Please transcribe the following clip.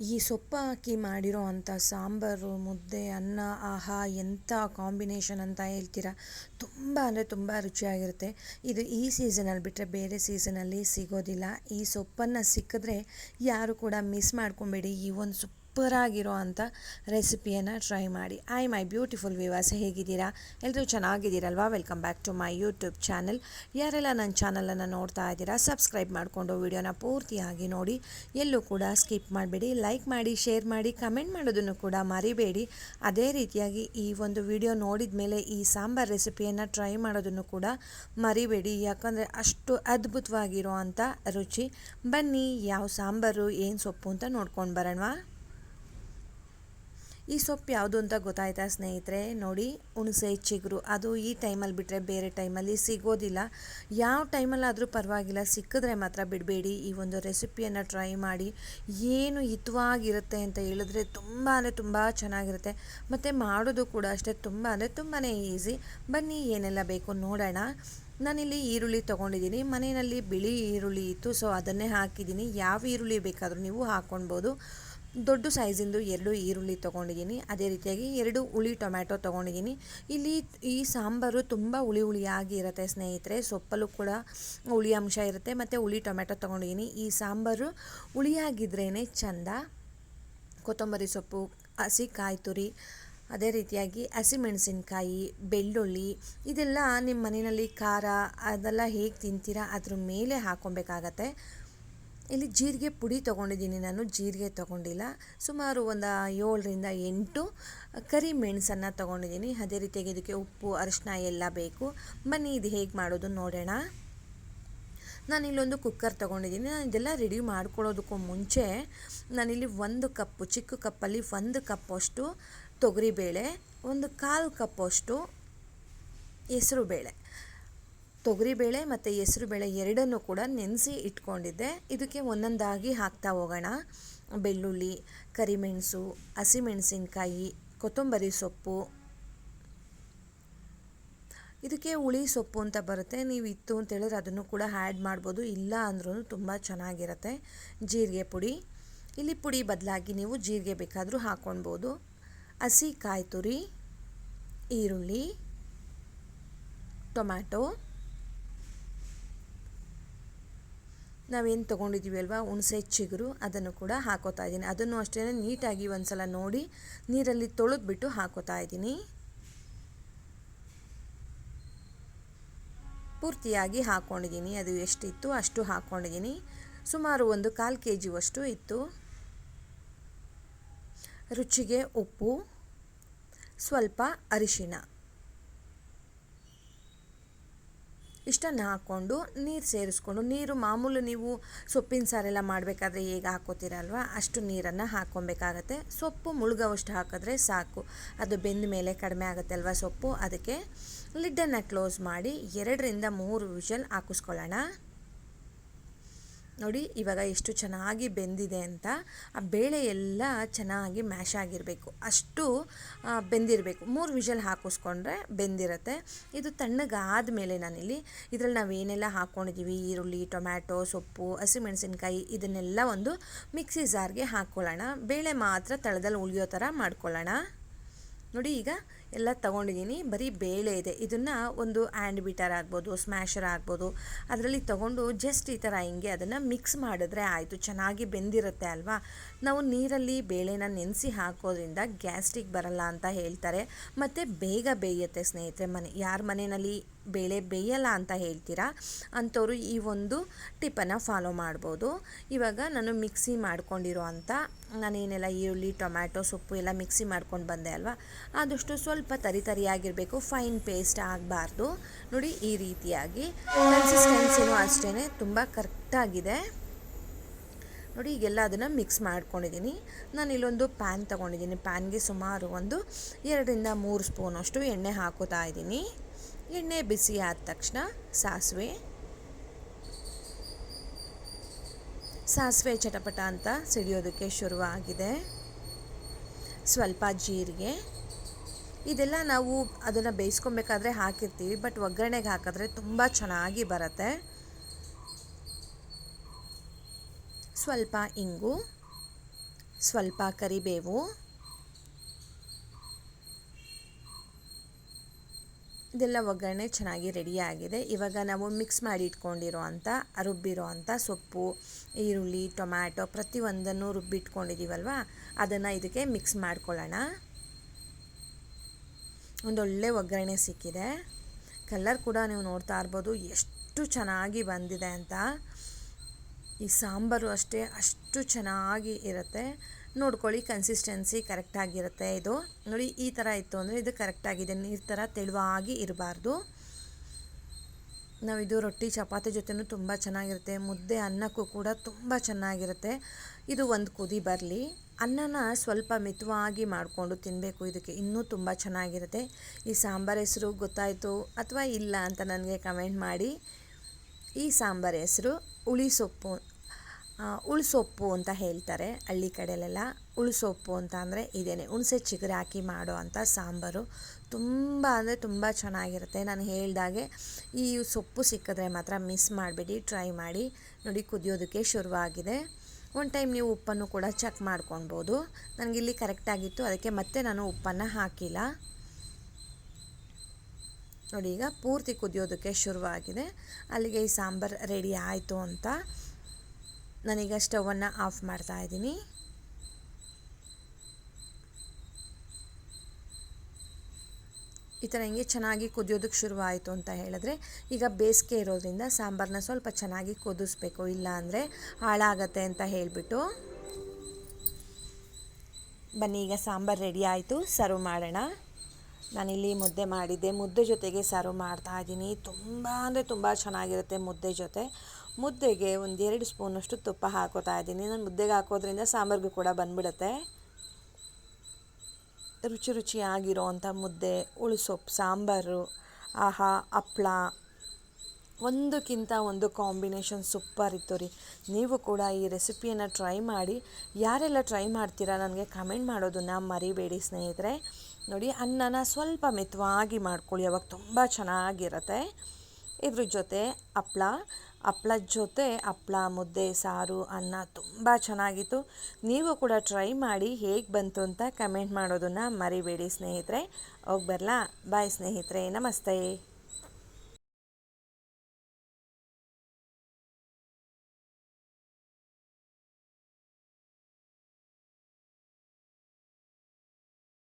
ಈ ಸೊಪ್ಪು ಹಾಕಿ ಮಾಡಿರೋ ಅಂಥ ಸಾಂಬಾರು, ಮುದ್ದೆ, ಅನ್ನ, ಆಹಾ ಎಂಥ ಕಾಂಬಿನೇಷನ್ ಅಂತ ಹೇಳ್ತೀರಾ? ತುಂಬ ಅಂದರೆ ತುಂಬ ರುಚಿಯಾಗಿರುತ್ತೆ. ಇದು ಈ ಸೀಸನಲ್ಲಿ ಬಿಟ್ಟರೆ ಬೇರೆ ಸೀಸನಲ್ಲಿ ಸಿಗೋದಿಲ್ಲ. ಈ ಸೊಪ್ಪನ್ನು ಸಿಕ್ಕಿದ್ರೆ ಯಾರು ಕೂಡ ಮಿಸ್ ಮಾಡ್ಕೊಬೇಡಿ. ಈ ಒಂದು ಸೊಪ್ಪು ಸೂಪರಾಗಿರೋ ಅಂಥ ರೆಸಿಪಿಯನ್ನು ಟ್ರೈ ಮಾಡಿ. ಐ, ಮೈ ಬ್ಯೂಟಿಫುಲ್ ವಿವಾಸ ಹೇಗಿದ್ದೀರಾ? ಎಲ್ಲರೂ ಚೆನ್ನಾಗಿದ್ದೀರಲ್ವಾ? Welcome back to my YouTube channel. ಯಾರೆಲ್ಲ ನನ್ನ ಚಾನಲನ್ನು ನೋಡ್ತಾ ಇದ್ದೀರಾ, ಸಬ್ಸ್ಕ್ರೈಬ್ ಮಾಡಿಕೊಂಡು ವಿಡಿಯೋನ ಪೂರ್ತಿಯಾಗಿ ನೋಡಿ. ಎಲ್ಲೂ ಕೂಡ ಸ್ಕಿಪ್ ಮಾಡಬೇಡಿ, ಲೈಕ್ ಮಾಡಿ, ಶೇರ್ ಮಾಡಿ, ಕಮೆಂಟ್ ಮಾಡೋದನ್ನು ಕೂಡ ಮರಿಬೇಡಿ. ಅದೇ ರೀತಿಯಾಗಿ ಈ ಒಂದು ವಿಡಿಯೋ ನೋಡಿದ ಮೇಲೆ ಈ ಸಾಂಬಾರ್ ರೆಸಿಪಿಯನ್ನು ಟ್ರೈ ಮಾಡೋದನ್ನು ಕೂಡ ಮರಿಬೇಡಿ. ಯಾಕಂದರೆ ಅಷ್ಟು ಅದ್ಭುತವಾಗಿರೋ ಅಂಥ ರುಚಿ. ಬನ್ನಿ, ಯಾವ ಸಾಂಬಾರು, ಏನು ಸೊಪ್ಪು ಅಂತ ನೋಡ್ಕೊಂಡು ಬರೋಣವಾ. ಈ ಸೊಪ್ಪು ಯಾವುದು ಅಂತ ಗೊತ್ತಾಯ್ತಾ ಸ್ನೇಹಿತರೆ? ನೋಡಿ, ಹುಣಸೆ, ಚಿಗುರು, ಅದು ಈ ಟೈಮಲ್ಲಿ ಬಿಟ್ಟರೆ ಬೇರೆ ಟೈಮಲ್ಲಿ ಸಿಗೋದಿಲ್ಲ. ಯಾವ ಟೈಮಲ್ಲಾದರೂ ಪರವಾಗಿಲ್ಲ, ಸಿಕ್ಕಿದ್ರೆ ಮಾತ್ರ ಬಿಡಬೇಡಿ. ಈ ಒಂದು ರೆಸಿಪಿಯನ್ನು ಟ್ರೈ ಮಾಡಿ. ಏನು ಹಿತವಾಗಿರುತ್ತೆ ಅಂತ ಹೇಳಿದ್ರೆ ತುಂಬ ಅಂದರೆ ತುಂಬ ಚೆನ್ನಾಗಿರುತ್ತೆ. ಮತ್ತು ಮಾಡೋದು ಕೂಡ ಅಷ್ಟೇ ತುಂಬ ಅಂದರೆ ತುಂಬಾ ಈಸಿ. ಬನ್ನಿ, ಏನೆಲ್ಲ ಬೇಕು ನೋಡೋಣ. ನಾನಿಲ್ಲಿ ಈರುಳ್ಳಿ ತೊಗೊಂಡಿದ್ದೀನಿ. ಮನೆಯಲ್ಲಿ ಬಿಳಿ ಈರುಳ್ಳಿ ಇತ್ತು, ಸೊ ಅದನ್ನೇ ಹಾಕಿದ್ದೀನಿ. ಯಾವ ಈರುಳ್ಳಿ ಬೇಕಾದರೂ ನೀವು ಹಾಕ್ಕೊಳ್ಬೋದು ದೊಡ್ಡ ಸೈಜಿಂದು ಎರಡು ಈರುಳ್ಳಿ ತೊಗೊಂಡಿದ್ದೀನಿ. ಅದೇ ರೀತಿಯಾಗಿ ಎರಡು ಹುಳಿ ಟೊಮ್ಯಾಟೊ ತೊಗೊಂಡಿದ್ದೀನಿ. ಇಲ್ಲಿ ಈ ಸಾಂಬಾರು ತುಂಬ ಹುಳಿ ಹುಳಿಯಾಗಿ ಇರುತ್ತೆ ಸ್ನೇಹಿತರೆ. ಸೊಪ್ಪಲ್ಲೂ ಕೂಡ ಹುಳಿ ಅಂಶ ಇರುತ್ತೆ ಮತ್ತು ಹುಳಿ ಟೊಮ್ಯಾಟೊ ತೊಗೊಂಡಿದ್ದೀನಿ. ಈ ಸಾಂಬಾರು ಹುಳಿಯಾಗಿದ್ರೇ ಚೆಂದ. ಕೊತ್ತಂಬರಿ ಸೊಪ್ಪು, ಹಸಿ ಕಾಯಿ ತುರಿ ಅದೇ ರೀತಿಯಾಗಿ ಹಸಿಮೆಣಸಿನ್ಕಾಯಿ ಬೆಳ್ಳುಳ್ಳಿ, ಇದೆಲ್ಲ ನಿಮ್ಮ ಮನೆಯಲ್ಲಿ ಖಾರ ಅದೆಲ್ಲ ಹೇಗೆ ತಿಂತೀರಾ ಅದ್ರ ಮೇಲೆ ಹಾಕ್ಕೊಬೇಕಾಗತ್ತೆ. ಇಲ್ಲಿ ಜೀರಿಗೆ ಪುಡಿ ತೊಗೊಂಡಿದ್ದೀನಿ ನಾನು, ಜೀರಿಗೆ ತೊಗೊಂಡಿಲ್ಲ. ಸುಮಾರು ಒಂದು ಏಳರಿಂದ ಎಂಟು ಕರಿ ಮೆಣಸನ್ನು ತೊಗೊಂಡಿದ್ದೀನಿ. ಅದೇ ರೀತಿಯಾಗಿ ಇದಕ್ಕೆ ಉಪ್ಪು ಅರಿಶಿನ ಎಲ್ಲ ಬೇಕು. ಬನ್ನಿ, ಇದು ಹೇಗೆ ಮಾಡೋದು ನೋಡೋಣ. ನಾನು ಇಲ್ಲೊಂದು ಕುಕ್ಕರ್ ತೊಗೊಂಡಿದ್ದೀನಿ. ನಾನು ಇದೆಲ್ಲ ರೆಡಿ ಮಾಡ್ಕೊಳ್ಳೋದಕ್ಕೂ ಮುಂಚೆ ನಾನಿಲ್ಲಿ ಒಂದು ಕಪ್ಪು, ಚಿಕ್ಕ ಕಪ್ಪಲ್ಲಿ ಒಂದು ಕಪ್ಪಷ್ಟು ತೊಗರಿಬೇಳೆ, ಒಂದು ಕಾಲು ಕಪ್ಪಷ್ಟು ಹೆಸರು ಬೇಳೆ ತೊಗರಿಬೇಳೆ ಮತ್ತು ಹೆಸರುಬೇಳೆ ಎರಡನ್ನೂ ಕೂಡ ನೆನೆಸಿ ಇಟ್ಕೊಂಡಿದ್ದೆ. ಇದಕ್ಕೆ ಒಂದೊಂದಾಗಿ ಹಾಕ್ತಾ ಹೋಗೋಣ. ಬೆಳ್ಳುಳ್ಳಿ, ಕರಿಮೆಣಸು, ಹಸಿಮೆಣಸಿನ್ಕಾಯಿ, ಕೊತ್ತಂಬರಿ ಸೊಪ್ಪು. ಇದಕ್ಕೆ ಹುಳಿ ಸೊಪ್ಪು ಅಂತ ಬರುತ್ತೆ. ನೀವು ಇತ್ತು ಅಂತ ಹೇಳಿದ್ರೆ ಅದನ್ನು ಕೂಡ ಆ್ಯಡ್ ಮಾಡ್ಬೋದು. ಇಲ್ಲ ಅಂದ್ರೂ ತುಂಬ ಚೆನ್ನಾಗಿರುತ್ತೆ. ಜೀರಿಗೆ ಪುಡಿ. ಇಲ್ಲಿ ಪುಡಿ ಬದಲಾಗಿ ನೀವು ಜೀರಿಗೆ ಬೇಕಾದರೂ ಹಾಕ್ಕೊಳ್ಬೋದು ಹಸಿ ಕಾಯಿ ತುರಿ ಈರುಳ್ಳಿ, ಟೊಮ್ಯಾಟೊ. ನಾವೇನು ತೊಗೊಂಡಿದ್ದೀವಿ ಅಲ್ವಾ? ಹುಣಸೆ, ಚಿಗುರು ಅದನ್ನು ಕೂಡ ಹಾಕೋತಾ ಇದ್ದೀನಿ. ಅದನ್ನು ಅಷ್ಟೇ ನೀಟಾಗಿ ಒಂದು ಸಲ ನೋಡಿ ನೀರಲ್ಲಿ ತೊಳೆದ್ಬಿಟ್ಟು ಹಾಕೋತಾ ಇದ್ದೀನಿ. ಪೂರ್ತಿಯಾಗಿ ಹಾಕ್ಕೊಂಡಿದ್ದೀನಿ ಅದು ಎಷ್ಟಿತ್ತು? ಅಷ್ಟು ಹಾಕ್ಕೊಂಡಿದ್ದೀನಿ ಸುಮಾರು ಒಂದು ಕಾಲು ಕೆ ಜಿವಷ್ಟು ಇತ್ತು. ರುಚಿಗೆ ಉಪ್ಪು, ಸ್ವಲ್ಪ ಅರಿಶಿಣ. ಇಷ್ಟನ್ನು ಹಾಕ್ಕೊಂಡು ನೀರು ಸೇರಿಸ್ಕೊಂಡು, ನೀರು ಮಾಮೂಲು ನೀವು ಸೊಪ್ಪಿನ ಸಾರೆಲ್ಲ ಮಾಡಬೇಕಾದ್ರೆ ಹೇಗೆ ಹಾಕೋತೀರಲ್ವ? ಅಷ್ಟು ನೀರನ್ನು ಹಾಕ್ಕೊಬೇಕಾಗತ್ತೆ. ಸೊಪ್ಪು ಮುಳುಗೋವಷ್ಟು ಹಾಕಿದ್ರೆ ಸಾಕು. ಅದು ಬೆಂದ ಮೇಲೆ ಕಡಿಮೆ ಆಗುತ್ತೆ ಅಲ್ವಾ ಸೊಪ್ಪು? ಅದಕ್ಕೆ ಲಿಡ್ಡನ್ನು ಕ್ಲೋಸ್ ಮಾಡಿ ಎರಡರಿಂದ ಮೂರು ವಿಷಲ್ ಹಾಕಿಸ್ಕೊಳ್ಳೋಣ. ನೋಡಿ, ಇವಾಗ ಎಷ್ಟು ಚೆನ್ನಾಗಿ ಬೆಂದಿದೆ ಅಂತ ಆ ಬೇಳೆ ಎಲ್ಲ ಚೆನ್ನಾಗಿ ಮ್ಯಾಶ್ ಆಗಿರಬೇಕು. ಅಷ್ಟು ಬೆಂದಿರಬೇಕು. ಮೂರು ವಿಷಲ್ ಹಾಕಿಸ್ಕೊಂಡ್ರೆ ಬೆಂದಿರುತ್ತೆ. ಇದು ತಣ್ಣಗಾದ ಮೇಲೆ ನಾನಿಲ್ಲಿ ಇದರಲ್ಲಿ ನಾವೇನೆಲ್ಲ ಹಾಕ್ಕೊಂಡಿದ್ದೀವಿ ಈರುಳ್ಳಿ, ಟೊಮ್ಯಾಟೊ, ಸೊಪ್ಪು, ಹಸಿಮೆಣಸಿನ್ಕಾಯಿ ಇದನ್ನೆಲ್ಲ ಒಂದು ಮಿಕ್ಸಿ ಜಾರ್ಗೆ ಹಾಕ್ಕೊಳ್ಳೋಣ. ಬೇಳೆ ಮಾತ್ರ ತಳದಲ್ಲಿ ಉಳಿಯೋ ಥರ ಮಾಡ್ಕೊಳ್ಳೋಣ. ನೋಡಿ ಈಗ ಎಲ್ಲ ತೊಗೊಂಡಿದ್ದೀನಿ. ಬರೀ ಬೇಳೆ ಇದೆ. ಇದನ್ನು ಒಂದು ಹ್ಯಾಂಡ್ ಬಿಟರ್ ಆಗ್ಬೋದು ಸ್ಮ್ಯಾಶರ್ ಆಗ್ಬೋದು. ಅದರಲ್ಲಿ ತೊಗೊಂಡು ಜಸ್ಟ್ ಈ ಥರ ಹಿಂಗೆ ಅದನ್ನು ಮಿಕ್ಸ್ ಮಾಡಿದ್ರೆ ಆಯಿತು. ಚೆನ್ನಾಗಿ ಬೆಂದಿರುತ್ತೆ ಅಲ್ವಾ? ನಾವು ನೀರಲ್ಲಿ ಬೇಳೆನ ನೆನೆಸಿ ಹಾಕೋದ್ರಿಂದ ಗ್ಯಾಸ್ಟ್ರಿಕ್ ಬರಲ್ಲ ಅಂತ ಹೇಳ್ತಾರೆ. ಮತ್ತು ಬೇಗ ಬೇಯುತ್ತೆ ಸ್ನೇಹಿತರೆ ಮನೆ, ಯಾರ ಮನೆಯಲ್ಲಿ ಬೇಳೆ ಬೇಯಲ್ಲ ಅಂತ ಹೇಳ್ತೀರಾ? ಅಂಥವ್ರು ಈ ಒಂದು ಟಿಪ್ಪನ್ನು ಫಾಲೋ ಮಾಡ್ಬೋದು. ಇವಾಗ ನಾನು ಮಿಕ್ಸಿ ಮಾಡ್ಕೊಂಡಿರೋ ಅಂಥ ನಾನೇನೆಲ್ಲ ಈರುಳ್ಳಿ, ಟೊಮ್ಯಾಟೊ, ಸೊಪ್ಪು ಎಲ್ಲ ಮಿಕ್ಸಿ ಮಾಡ್ಕೊಂಡು ಬಂದೆ ಅಲ್ವಾ? ಆದಷ್ಟು ಸ್ವಲ್ಪ ತರಿ ತರಿಯಾಗಿರಬೇಕು ಫೈನ್ ಪೇಸ್ಟ್ ಆಗಬಾರ್ದು. ನೋಡಿ, ಈ ರೀತಿಯಾಗಿ ಕನ್ಸಿಸ್ಟೆನ್ಸಿನೂ ಅಷ್ಟೇ ತುಂಬ ಕರೆಕ್ಟಾಗಿದೆ ನೋಡಿ, ಈಗೆಲ್ಲ ಅದನ್ನು ಮಿಕ್ಸ್ ಮಾಡ್ಕೊಂಡಿದ್ದೀನಿ. ನಾನು ಇಲ್ಲೊಂದು ಪ್ಯಾನ್ ತೊಗೊಂಡಿದ್ದೀನಿ. ಪ್ಯಾನ್ಗೆ ಸುಮಾರು ಒಂದು ಎರಡರಿಂದ ಮೂರು ಸ್ಪೂನಷ್ಟು ಎಣ್ಣೆ ಹಾಕೋತಾ ಇದ್ದೀನಿ. ಎಣ್ಣೆ ಬಿಸಿ ಆದ ತಕ್ಷಣ ಸಾಸಿವೆ. ಸಾಸಿವೆ ಚಟಪಟ ಅಂತ ಸಿಡಿಯೋದಕ್ಕೆ ಶುರುವಾಗಿದೆ. ಸ್ವಲ್ಪ ಜೀರಿಗೆ. ಇದೆಲ್ಲ ನಾವು ಅದನ್ನು ಬೇಯಿಸ್ಕೊಬೇಕಾದ್ರೆ ಹಾಕಿರ್ತೀವಿ, ಬಟ್ ಒಗ್ಗರಣೆಗೆ ಹಾಕಿದ್ರೆ ತುಂಬ ಚೆನ್ನಾಗಿ ಬರುತ್ತೆ. ಸ್ವಲ್ಪ ಇಂಗು, ಸ್ವಲ್ಪ ಕರಿಬೇವು, ಇದೆಲ್ಲ ಒಗ್ಗರಣೆ ಚೆನ್ನಾಗಿ ರೆಡಿಯಾಗಿದೆ ಇವಾಗ ನಾವು ಮಿಕ್ಸ್ ಮಾಡಿ ಇಟ್ಕೊಂಡಿರೋ ಅಂಥ ರುಬ್ಬಿರೋ ಅಂಥ ಸೊಪ್ಪು, ಈರುಳ್ಳಿ, ಟೊಮ್ಯಾಟೊ ಪ್ರತಿಯೊಂದನ್ನು ರುಬ್ಬಿಟ್ಕೊಂಡಿದ್ದೀವಲ್ವ ಅದನ್ನು ಇದಕ್ಕೆ ಮಿಕ್ಸ್ ಮಾಡ್ಕೊಳ್ಳೋಣ. ಒಂದೊಳ್ಳೆ ಒಗ್ಗರಣೆ ಸಿಕ್ಕಿದೆ. ಕಲರ್ ಕೂಡ ನೀವು ನೋಡ್ತಾ ಇರ್ಬೋದು. ಎಷ್ಟು ಚೆನ್ನಾಗಿ ಬಂದಿದೆ ಅಂತ. ಈ ಸಾಂಬಾರು ಅಷ್ಟೇ ಅಷ್ಟು ಚೆನ್ನಾಗಿ ಇರುತ್ತೆ. ನೋಡ್ಕೊಳ್ಳಿ ಕನ್ಸಿಸ್ಟೆನ್ಸಿ ಕರೆಕ್ಟಾಗಿರುತ್ತೆ ಇದು. ನೋಡಿ, ಈ ಥರ ಇತ್ತು ಅಂದರೆ ಇದು ಕರೆಕ್ಟಾಗಿದೆ ನೀರು ಥರ ತೆಳುವಾಗಿ ಇರಬಾರ್ದು. ನಾವು ಇದು ರೊಟ್ಟಿ ಚಪಾತಿ ಜೊತೆನೂ ತುಂಬ ಚೆನ್ನಾಗಿರುತ್ತೆ. ಮುದ್ದೆ ಅನ್ನಕ್ಕೂ ಕೂಡ ತುಂಬ ಚೆನ್ನಾಗಿರುತ್ತೆ. ಇದು ಒಂದು ಕುದಿ ಬರಲಿ. ಅನ್ನನ ಸ್ವಲ್ಪ ಮಿತವಾಗಿ ಮಾಡಿಕೊಂಡು ತಿನ್ನಬೇಕು ಇದಕ್ಕೆ. ಇನ್ನೂ ತುಂಬ ಚೆನ್ನಾಗಿರುತ್ತೆ. ಈ ಸಾಂಬಾರ್ ಹೆಸರು ಗೊತ್ತಾಯಿತು ಅಥವಾ ಇಲ್ಲ ಅಂತ ನನಗೆ ಕಮೆಂಟ್ ಮಾಡಿ. ಈ ಸಾಂಬಾರ್ ಹೆಸರು ಹುಳಿ ಸೊಪ್ಪು ಉಳ್ಸೊಪ್ಪು ಅಂತ ಹೇಳ್ತಾರೆ ಹಳ್ಳಿ ಕಡೆಯಲ್ಲೆಲ್ಲ ಉಳ್ಸೊಪ್ಪು ಅಂತ ಅಂದರೆ ಇದೇನೆ. ಹುಣಸೆ ಚಿಗುರು ಹಾಕಿ ಮಾಡೋ ಅಂಥ ಸಾಂಬಾರು. ತುಂಬ ಅಂದರೆ ತುಂಬ ಚೆನ್ನಾಗಿರುತ್ತೆ. ನಾನು ಹೇಳ್ದಾಗೆ ಈ ಸೊಪ್ಪು ಸಿಕ್ಕಿದ್ರೆ ಮಾತ್ರ ಮಿಸ್ ಮಾಡಬೇಡಿ, ಟ್ರೈ ಮಾಡಿ. ನೋಡಿ ಕುದಿಯೋದಕ್ಕೆ ಶುರುವಾಗಿದೆ. ಒಂದು ಟೈಮ್ ನೀವು ಉಪ್ಪನ್ನು ಕೂಡ ಚೆಕ್ ಮಾಡ್ಕೊಳ್ಬೋದು. ನನಗಿಲ್ಲಿ ಕರೆಕ್ಟಾಗಿತ್ತು ಅದಕ್ಕೆ ಮತ್ತೆ ನಾನು ಉಪ್ಪನ್ನು ಹಾಕಿಲ್ಲ. ನೋಡಿ ಈಗ ಪೂರ್ತಿ ಕುದಿಯೋದಕ್ಕೆ ಶುರುವಾಗಿದೆ. ಅಲ್ಲಿಗೆ ಈ ಸಾಂಬಾರು ರೆಡಿ ಆಯಿತು ಅಂತ ನಾನೀಗ ಸ್ಟವನ್ನು ಆಫ್ ಮಾಡ್ತಾ ಇದ್ದೀನಿ. ಈ ಥರ ಹಿಂಗೆ ಚೆನ್ನಾಗಿ ಕುದಿಯೋದಕ್ಕೆ ಶುರುವಾಯಿತು ಅಂತ ಹೇಳಿದ್ರೆ, ಈಗ ಬೇಸಿಗೆ ಇರೋದ್ರಿಂದ ಸಾಂಬಾರನ್ನ ಸ್ವಲ್ಪ ಚೆನ್ನಾಗಿ ಕುದಿಸ್ಬೇಕು ಇಲ್ಲ ಅಂದರೆ ಹಾಳಾಗತ್ತೆ ಅಂತ ಹೇಳಿಬಿಟ್ಟು. ಬನ್ನಿ, ಈಗ ಸಾಂಬಾರು ರೆಡಿ ಆಯಿತು, ಸರ್ವ್ ಮಾಡೋಣ. ನಾನಿಲ್ಲಿ ಮುದ್ದೆ ಮಾಡಿದ್ದೆ. ಮುದ್ದೆ ಜೊತೆಗೆ ಸರ್ವ್ ಮಾಡ್ತಾ ಇದ್ದೀನಿ. ತುಂಬ ಅಂದರೆ ತುಂಬ ಚೆನ್ನಾಗಿರುತ್ತೆ ಮುದ್ದೆ ಜೊತೆ. ಮುದ್ದೆಗೆ ಒಂದು ಎರಡು ಸ್ಪೂನಷ್ಟು ತುಪ್ಪ ಹಾಕೋತಾ ಇದ್ದೀನಿ. ನಾನು ಮುದ್ದೆಗೆ ಹಾಕೋದ್ರಿಂದ ಸಾಂಬಾರಿಗೂ ಕೂಡ ಬಂದ್ಬಿಡುತ್ತೆ. ರುಚಿ ರುಚಿಯಾಗಿರೋ ಅಂಥ ಮುದ್ದೆ, ಉಳಿಸೊಪ್ಪು, ಸಾಂಬಾರು, ಆಹಾ, ಹಪ್ಳ, ಒಂದಕ್ಕಿಂತ ಒಂದು ಕಾಂಬಿನೇಷನ್ ಸೂಪರ್ ಇತ್ತು ರೀ. ನೀವು ಕೂಡ ಈ ರೆಸಿಪಿಯನ್ನು ಟ್ರೈ ಮಾಡಿ. ಯಾರೆಲ್ಲ ಟ್ರೈ ಮಾಡ್ತೀರಾ ನನಗೆ ಕಮೆಂಟ್ ಮಾಡೋದನ್ನು ಮರಿಬೇಡಿ ಸ್ನೇಹಿತರೆ. ನೋಡಿ, ಅನ್ನನ ಸ್ವಲ್ಪ ಮಿತವಾಗಿ ಮಾಡ್ಕೊಳ್ಳಿ, ಅವಾಗ ತುಂಬ ಚೆನ್ನಾಗಿರುತ್ತೆ. ಇದ್ರ ಜೊತೆ ಹಪ್ಳ, ಹಪ್ಳದ ಜೊತೆ ಹಪ್ಳ, ಮುದ್ದೆ, ಸಾರು, ಅನ್ನ ತುಂಬ ಚೆನ್ನಾಗಿತ್ತು. ನೀವು ಕೂಡ ಟ್ರೈ ಮಾಡಿ ಹೇಗೆ ಬಂತು ಅಂತ ಕಮೆಂಟ್ ಮಾಡೋದನ್ನು ಮರಿಬೇಡಿ ಸ್ನೇಹಿತರೆ. ಹೋಗಿ ಬರಲಾ? ಬಾಯ್ ಸ್ನೇಹಿತರೆ. ನಮಸ್ತೆ.